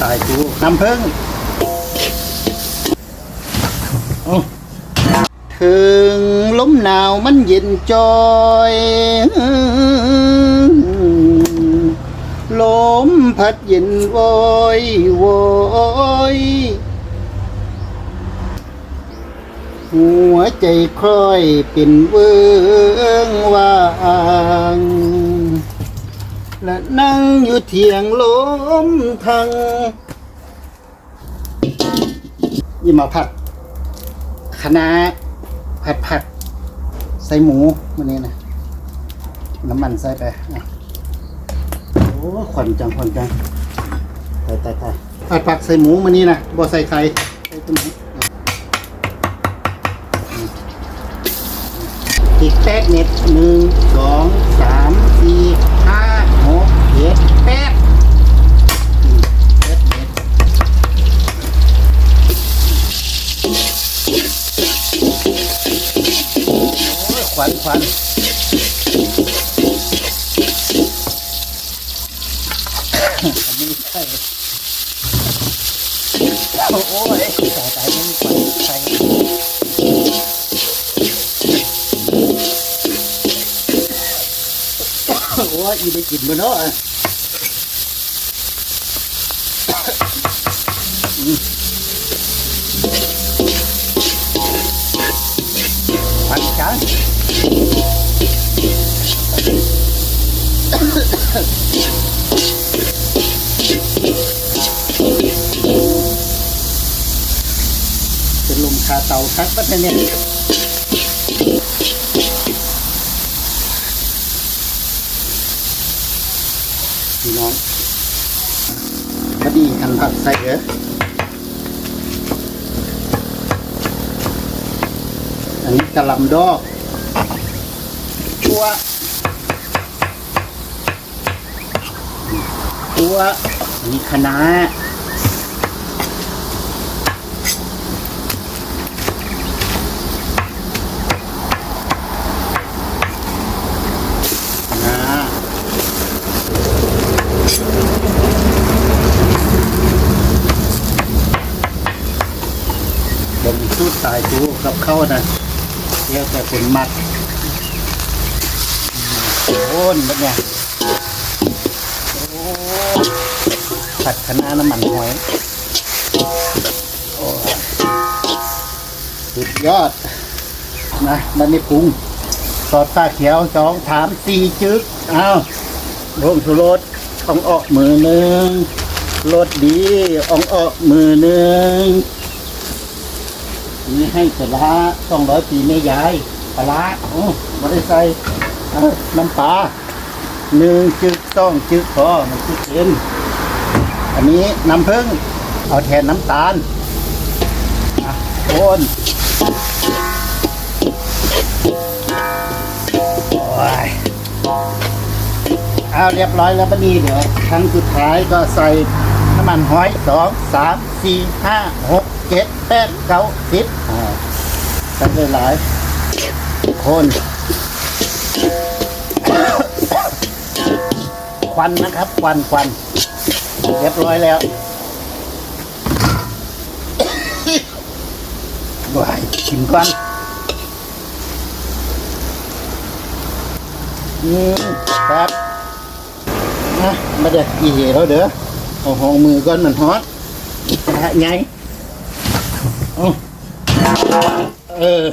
สายจูน้ำผึ้งถึงลมหนาวมันเย็นจอยลมพัดเย็นโวยโวยหัวใจคล้อยเป็นเวิงว่าง และนั่งอยู่เทียงลมทางยี่มาผัดคะน้าผัดผัดใส่หมูวันนี้นะ น้ำมันใส่ไปอะโอ้ขวัญจังขวัญจังตายตายตายผัดผักใส่หมูมันนี้นะบ่ใส่ไข่ใส่ต้นไม้อะอืมพริกแป๊กเน็ตหนึ่งสองสามสี่ แป๊บอืมแป๊บเน็ตโอ้ยขวัญขวัญไม่ใช่โอ้ยตายตายไม่มีไฟใส่โอ้ยอีได้กินมาเนาะ อันกันเป็นลมคาเตาคักปัดเนี่ยพี่น้องพอดีทันผักใส่เหรอนนี้ กะหล่ำดอกชัวชัวอันนี้คะน้านะผมสูดสายจูกับเข้านะ เรียกแต่เป็นมัดโอ้นแบบเนี้ยโอ้ผัดคะน้าน้ำมันหอยโอ้สุดยอดนะมันไม่ปรุงซอสตาเขียวสองสามสี่จึ๊กอ้าวรวมสุรสอ่องออกมือหนึ่งรสดีอองออกมือหนึ่ง นี่ให้ปลาร้าสองร้อยปีแม่ยายปลาโอ้ม่ได้ใส่น้ำปลาหนึ่งจึกสองจึกพอมันจึกเอ็นอันนี้น้ำผึ้งเอาแทนน้ำตาลโอนเอาเรียบร้อยแล้วบัดนี้เดี๋ยวครั้งสุดท้ายก็ใส่น้ำมันหอยสองสามสี่ห้าหก เจ็ดแปดเก้าสิบอ่าใส่ไปหลายคนควันนะครับ ควันควันเรียบร้อยแล้วบายชิมก่อนอืมครับนะมาเด็ดกี่เหแล้วเด้อเอาห้องมือก่อนมันฮอตนะฮะไง เออ